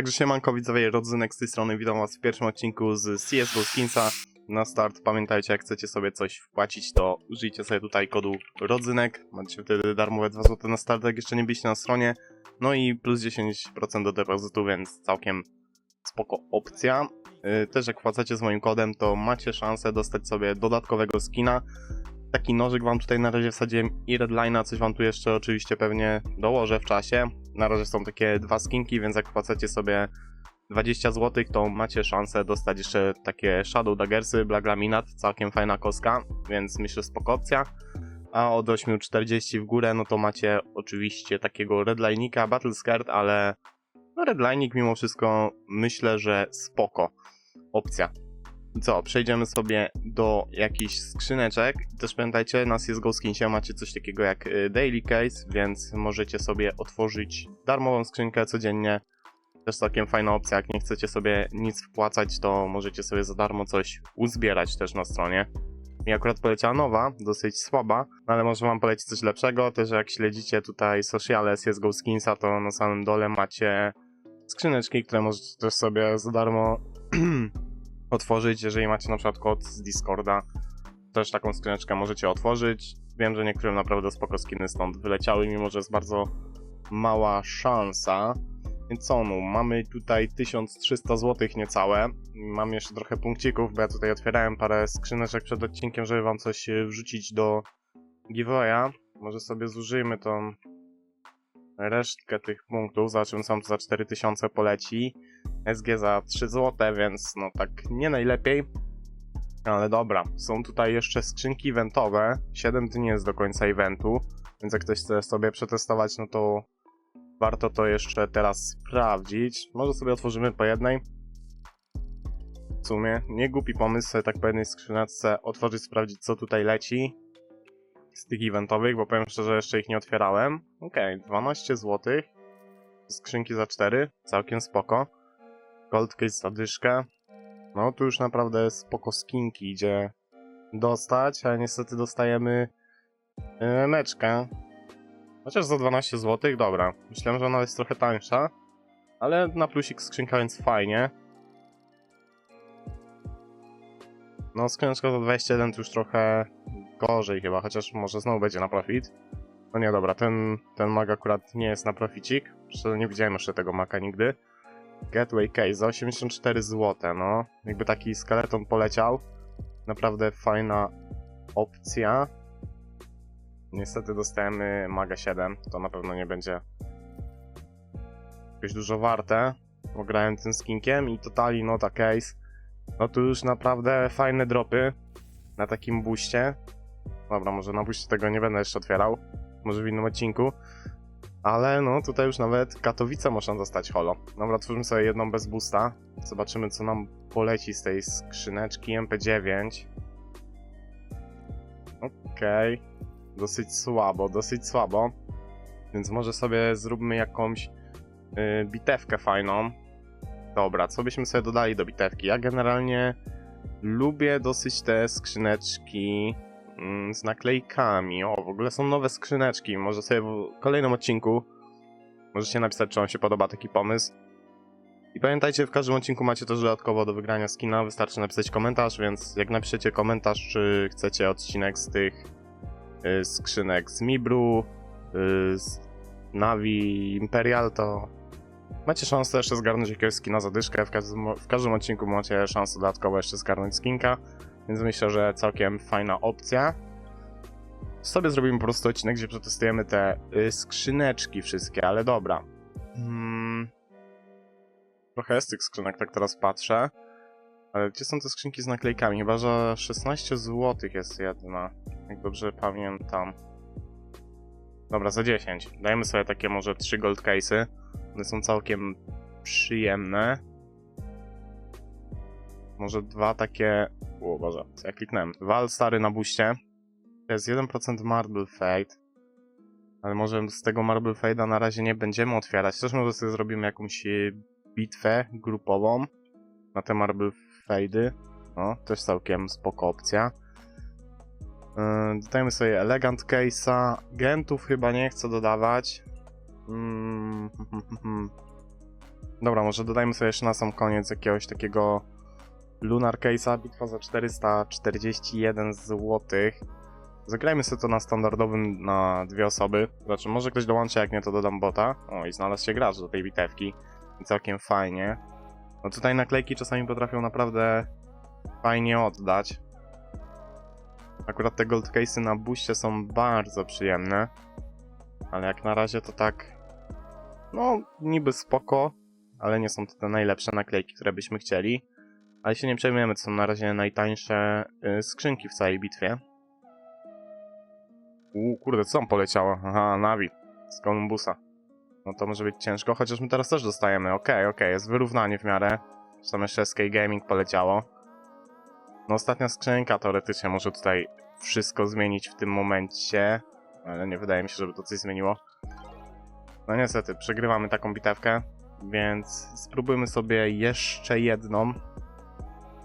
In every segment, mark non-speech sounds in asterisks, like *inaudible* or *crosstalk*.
Także siemanko widzowie, Rodzynek z tej strony, witam was w pierwszym odcinku z CSGO Skinsa. Na start pamiętajcie, jak chcecie sobie coś wpłacić, to użyjcie sobie tutaj kodu Rodzynek. Macie wtedy darmowe 2 zł na start, jak jeszcze nie byliście na stronie. No i plus 10% do depozytu, więc całkiem spoko opcja. Yy, Też jak wpłacacie z moim kodem, to macie szansę dostać sobie dodatkowego skina. Taki nożyk wam tutaj na razie wsadziłem i redline'a, coś wam tu jeszcze oczywiście pewnie dołożę w czasie. Na razie są takie dwa skinki, więc jak wpłacacie sobie 20 zł, to macie szansę dostać jeszcze takie Shadow Daggersy, Black Laminat, całkiem fajna koska, więc myślę spoko opcja. A od 8.40 w górę, no to macie oczywiście takiego redline'ika, Battle Skirt, ale no redline'ik mimo wszystko myślę, że spoko opcja. Co, przejdziemy sobie do jakichś skrzyneczek. Też pamiętajcie, na CSGO Skinsie macie coś takiego jak y, Daily Case, więc możecie sobie otworzyć darmową skrzynkę codziennie. Też całkiem fajna opcja, jak nie chcecie sobie nic wpłacać, to możecie sobie za darmo coś uzbierać też na stronie. Mi akurat poleciała nowa, dosyć słaba, no ale może wam polecić coś lepszego. Też jak śledzicie tutaj sociale CSGO Skinsa, to na samym dole macie skrzyneczki, które możecie też sobie za darmo *clears throat* otworzyć, jeżeli macie na przykład kod z Discorda. Też taką skrzyneczkę możecie otworzyć. Wiem, że niektórym naprawdę spoko skiny stąd wyleciały, mimo że jest bardzo mała szansa. Więc co, no, mamy tutaj 1300 zł niecałe. Mam jeszcze trochę punkcików, bo ja tutaj otwierałem parę skrzyneczek przed odcinkiem, żeby wam coś e, wrzucić do giveawaya. Może sobie zużyjmy tą resztkę tych punktów. Zobaczymy, co nam tu za 4000 poleci. SG za 3 zł, więc no tak nie najlepiej. Ale dobra, są tutaj jeszcze skrzynki eventowe. 7 dni jest do końca eventu, więc jak ktoś chce sobie przetestować, no to warto to jeszcze teraz sprawdzić. Może sobie otworzymy po jednej. W sumie nie głupi pomysł sobie tak po jednej skrzyneczce otworzyć, sprawdzić co tutaj leci z tych eventowych, bo powiem szczerze, jeszcze ich nie otwierałem. Okej, 12 zł. Skrzynki za 4, całkiem spoko. Gold case za dyszkę. No tu już naprawdę spoko skinki idzie dostać, ale niestety dostajemy yy, meczkę. Chociaż za 12 zł, dobra. Myślałem, że ona jest trochę tańsza, ale na plusik skrzynka, więc fajnie. No skrzyneczka za 21 to już trochę gorzej chyba, chociaż może znowu będzie na profit. No nie, dobra, ten, ten mag akurat nie jest na proficik. Nie widziałem jeszcze tego maka nigdy. Gateway Case za 84 zł, no. Jakby taki skeleton poleciał. Naprawdę fajna opcja. Niestety dostajemy Maga 7, to na pewno nie będzie jakoś dużo warte. Bo grałem tym skinkiem i totali nota case. No tu już naprawdę fajne dropy na takim buście. Dobra, może na buście tego nie będę jeszcze otwierał. Może w innym odcinku. Ale no tutaj już nawet Katowice można dostać holo. Dobra, otworzymy sobie jedną bez boosta. Zobaczymy co nam poleci z tej skrzyneczki MP9. Okej. Okay. Dosyć słabo, dosyć słabo. Więc może sobie zróbmy jakąś yy, bitewkę fajną. Dobra, co byśmy sobie dodali do bitewki? Ja generalnie lubię dosyć te skrzyneczki z naklejkami. O, w ogóle są nowe skrzyneczki. Może sobie w kolejnym odcinku możecie napisać, czy wam się podoba taki pomysł. I pamiętajcie, w każdym odcinku macie też dodatkowo do wygrania skina. Wystarczy napisać komentarz, więc jak napiszecie komentarz, czy chcecie odcinek z tych y, skrzynek z Mibru, y, z Navi Imperial, to macie szansę jeszcze zgarnąć jakiegoś skina za dyszkę. W każdym, w każdym odcinku macie szansę dodatkowo jeszcze zgarnąć skinka, więc myślę, że całkiem fajna opcja. Sobie zrobimy po prostu odcinek, gdzie przetestujemy te y, skrzyneczki wszystkie, ale dobra. Hmm. Trochę jest tych skrzynek, tak teraz patrzę. Ale gdzie są te skrzynki z naklejkami? Chyba, że 16 zł jest jedna, jak dobrze pamiętam. Dobra, za 10. Dajmy sobie takie może 3 gold case'y. One są całkiem przyjemne. Może dwa takie... O Boże, ja kliknąłem. Dwa stary na buście. To jest 1% Marble Fade. Ale może z tego Marble Fade'a na razie nie będziemy otwierać. Też może sobie zrobimy jakąś e, bitwę grupową na te Marble Fade'y. No, też całkiem spoko opcja. Yy, dodajmy sobie Elegant Case'a. Gentów chyba nie chcę dodawać. Mm, *laughs* Dobra, może dodajmy sobie jeszcze na sam koniec jakiegoś takiego Lunar Case'a, bitwa za 441 zł. Zagrajmy sobie to na standardowym na dwie osoby. Znaczy, może ktoś dołączy, jak nie, to dodam bota. O, i znalazł się gracz do tej bitewki. Całkiem fajnie. No tutaj naklejki czasami potrafią naprawdę fajnie oddać. Akurat te gold case'y na buście są bardzo przyjemne. Ale jak na razie to tak... No, niby spoko, ale nie są to te najlepsze naklejki, które byśmy chcieli. Ale się nie przejmujemy, to są na razie najtańsze y, skrzynki w całej bitwie. Uuu, kurde, co tam poleciało? Aha, Navi z Columbusa. No to może być ciężko, chociaż my teraz też dostajemy. Okej, okej, jest wyrównanie w miarę. Tam jeszcze SK Gaming poleciało. No ostatnia skrzynka teoretycznie może tutaj wszystko zmienić w tym momencie. Ale nie wydaje mi się, żeby to coś zmieniło. No niestety, przegrywamy taką bitewkę. Więc spróbujmy sobie jeszcze jedną.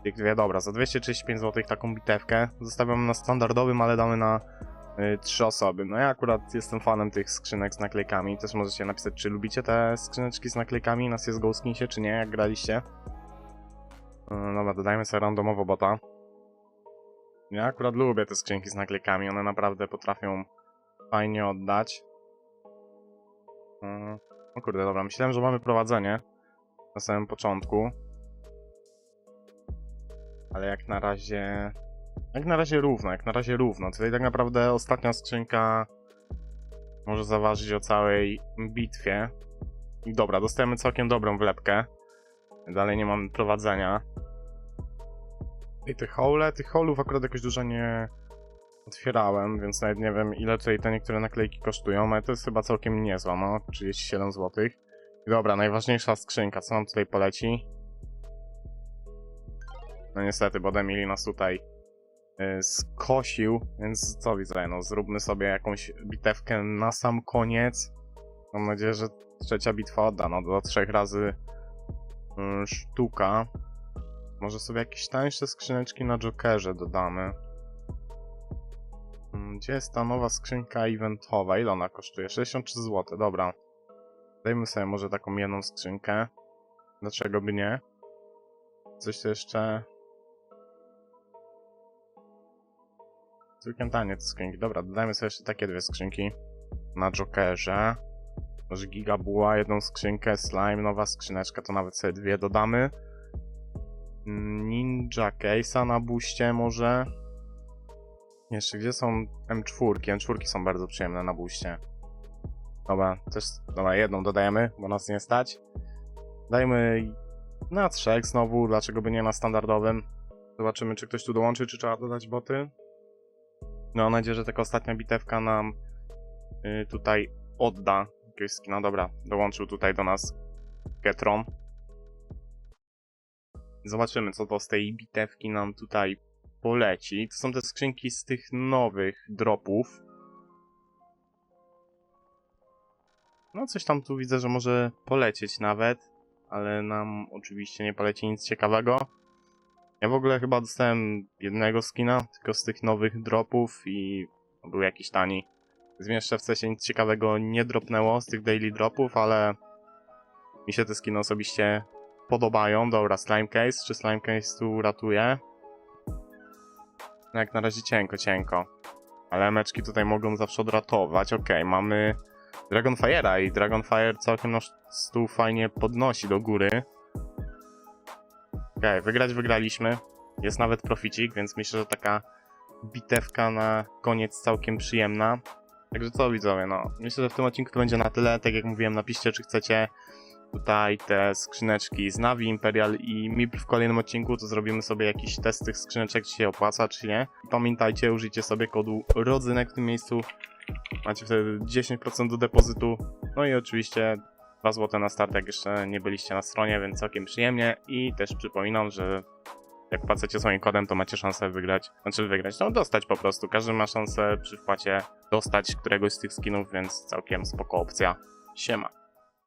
Jak dwie, dobra, za 235 zł taką bitewkę. Zostawiamy na standardowym, ale damy na y, trzy osoby. No ja akurat jestem fanem tych skrzynek z naklejkami. Też możecie napisać, czy lubicie te skrzyneczki z naklejkami na CSGO Skinsie, czy nie, jak graliście. Y, dobra, dodajmy sobie randomowo bota. Ja akurat lubię te skrzynki z naklejkami, one naprawdę potrafią fajnie oddać. Mm, O kurde, dobra, myślałem, że mamy prowadzenie na samym początku. Ale jak na razie... Jak na razie równo, jak na razie równo. Tutaj tak naprawdę ostatnia skrzynka może zaważyć o całej bitwie. Dobra, dostajemy całkiem dobrą wlepkę. Dalej nie mamy prowadzenia. I te hole, tych holów akurat jakoś dużo nie otwierałem, więc nawet nie wiem ile tutaj te niektóre naklejki kosztują, ale to jest chyba całkiem niezła, no, 37 zł. Dobra, najważniejsza skrzynka, co nam tutaj poleci? No niestety, bo Emily nas tutaj y, skosił, więc co widzę, no zróbmy sobie jakąś bitewkę na sam koniec. Mam nadzieję, że trzecia bitwa odda, no do trzech razy y, sztuka. Może sobie jakieś tańsze skrzyneczki na Jokerze dodamy. Mm, Gdzie jest ta nowa skrzynka eventowa? Ile ona kosztuje? 63 zł, dobra. Dajmy sobie może taką jedną skrzynkę. Dlaczego by nie? Coś tu jeszcze... Całkiem tanie te skrzynki. Dobra, dodajmy sobie jeszcze takie dwie skrzynki. Na Jokerze. Może Gigabuła, jedną skrzynkę, Slime, nowa skrzyneczka, to nawet sobie dwie dodamy. Ninja Case'a na buście może. Jeszcze gdzie są M4? M4 są bardzo przyjemne na buście. Dobra, też, dobra, jedną dodajemy, bo nas nie stać. Dajmy na trzech znowu, dlaczego by nie na standardowym. Zobaczymy, czy ktoś tu dołączy, czy trzeba dodać boty. No, mam nadzieję, że taka ostatnia bitewka nam y, tutaj odda jakiegoś skina. Dobra, dołączył tutaj do nas Getron. Zobaczymy, co to z tej bitewki nam tutaj poleci. To są te skrzynki z tych nowych dropów. No, coś tam tu widzę, że może polecieć nawet, ale nam oczywiście nie poleci nic ciekawego. Ja w ogóle chyba dostałem jednego skina, tylko z tych nowych dropów i był jakiś tani. Z mieszczewce się nic ciekawego nie dropnęło z tych daily dropów, ale mi się te skiny osobiście podobają. Dobra, Slime Case. Czy Slime Case tu ratuje? No jak na razie cienko, cienko. Ale meczki tutaj mogą zawsze odratować. Okej, mamy Dragonfire'a i Dragonfire całkiem nasz stół fajnie podnosi do góry. Okej, wygrać wygraliśmy. Jest nawet proficik, więc myślę, że taka bitewka na koniec całkiem przyjemna. Także co widzowie, no myślę, że w tym odcinku to będzie na tyle. Tak jak mówiłem, napiszcie, czy chcecie tutaj te skrzyneczki z Navi, Imperial i MIP w kolejnym odcinku, to zrobimy sobie jakiś test tych skrzyneczek, czy się opłaca, czy nie. Pamiętajcie, użyjcie sobie kodu rodzynek w tym miejscu. Macie wtedy 10% do depozytu. No i oczywiście 2 zł na start, jak jeszcze nie byliście na stronie, więc całkiem przyjemnie. I też przypominam, że jak płacecie swoim kodem, to macie szansę wygrać. Znaczy wygrać, no dostać po prostu. Każdy ma szansę przy wpłacie dostać któregoś z tych skinów, więc całkiem spoko opcja. Siema.